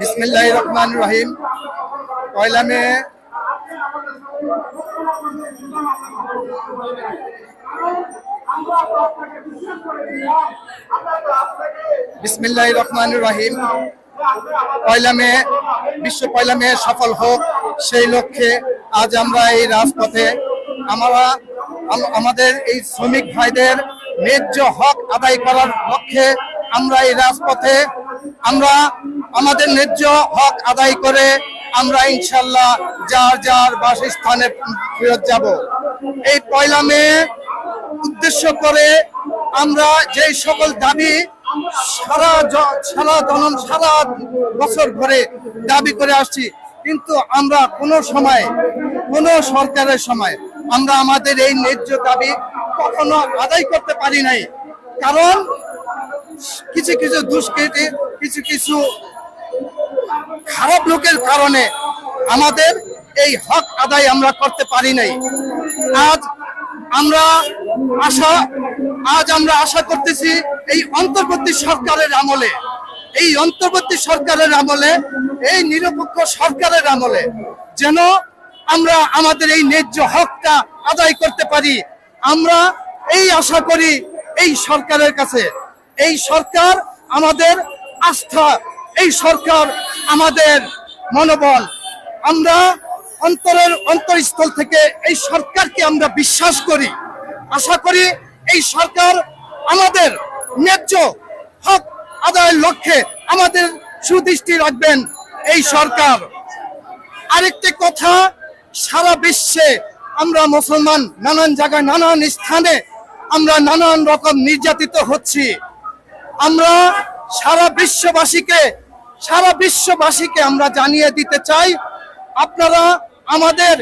বিসমিল্লাহ রহমান রহিম পয়লা মে বিসমিল্লাহ রহমান রহিম পয়লা মে, বিশ্ব পয়লা মে সফল হোক সেই লক্ষ্যে আজ আমরা এই রাজপথে আমরা আমাদের এই শ্রমিক ভাইদের ন্যায্য হক আদায় করার লক্ষ্যে আমরা এই রাজপথে আমরা আমাদের ন্যায্য হক আদায় করে আমরা ইনশাল্লাহ যার যার বাসস্থানে ফেরত যাব। এই পয়লা মে উদ্দেশ্য করে আমরা যে সকল দাবি সারা সারা জনম সারা বছর ধরে দাবি করে আসছি, কিন্তু আমরা কোনো সময়, কোনো সরকারের সময় আমরা আমাদের এই ন্যায্য দাবি কখনো আদায় করতে পারি নাই। কারণ কিছু কিছু দুষ্কৃতি, কিছু কিছু খারাপ লোকের কারণে আমাদের এই হক আদায় আমরা করতে পারি নাই। আজ আমরা আশা, আজ আমরা আশা করতেছি এই অন্তর্বর্তী সরকারের আমলে, এই অন্তর্বর্তী সরকারের আমলে, এই নিরপেক্ষ সরকারের আমলে যেন আমরা আমাদের এই ন্যায্য হকটা আদায় করতে পারি। আমরা এই আশা করি এই সরকারের কাছে, এই সরকার আমাদের আস্থা এই সরকার আমাদের মনোবল। আমরা অন্তরের অন্তরস্থল থেকে এই সরকারকে আমরা বিশ্বাস করি। আশা করি এই সরকার আমাদের ন্যায্য হক আদায়ের লক্ষ্যে আমাদের সুদৃষ্টি রাখবেন এই সরকার। আরেকটি কথা, সারা বিশ্বে আমরা মুসলমান নানান জায়গায় নানান স্থানে আমরা নানান রকম নির্যাতিত হচ্ছি। আমরা সারা বিশ্ববাসীকে সারা বিশ্ববাসীকে আমরা জানিয়ে দিতে চাই, আপনারা আমাদের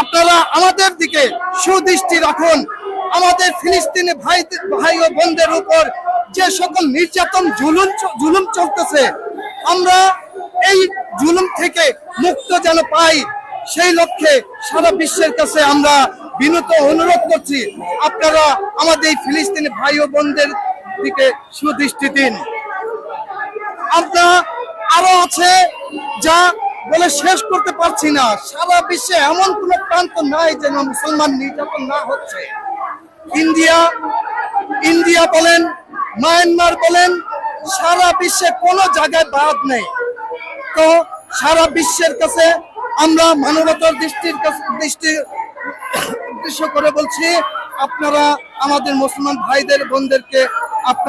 আপনারা আমাদের দিকে সুদৃষ্টি রাখুন। আমাদের ফিলিস্তিনি ভাই ভাই ও বোনদের উপর যে সকল নির্যাতন জুলুম জুলুম চলতেছে, আমরা এই জুলুম থেকে মুক্ত যেন পাই, সেই লক্ষ্যে সারা বিশ্বের কাছে আমরা বিনত অনুরোধ করছি, আপনারা আমাদের এই ফিলিস্তিনি ভাই ও বোনদের দিকে সুদৃষ্টি দিন। আমরা আরও আছে যা বলে শেষ করতে পারছি না। সারা বিশ্বে এমন কোন প্রান্ত নাই যেন মুসলমান নির্যাতন না হচ্ছে। ইন্ডিয়া ইন্ডিয়া বলেন, মায়ানমার বলেন, সারা বিশ্বে কোনো জায়গায় বাদ নেই। তো সারা বিশ্বের কাছে আমরা মানবতার দৃষ্টির কাছে, দৃষ্টি, উদ্দেশ্য করে বলছি, আপনারা আমাদের মুসলমান ভাইদের, বোনদেরকে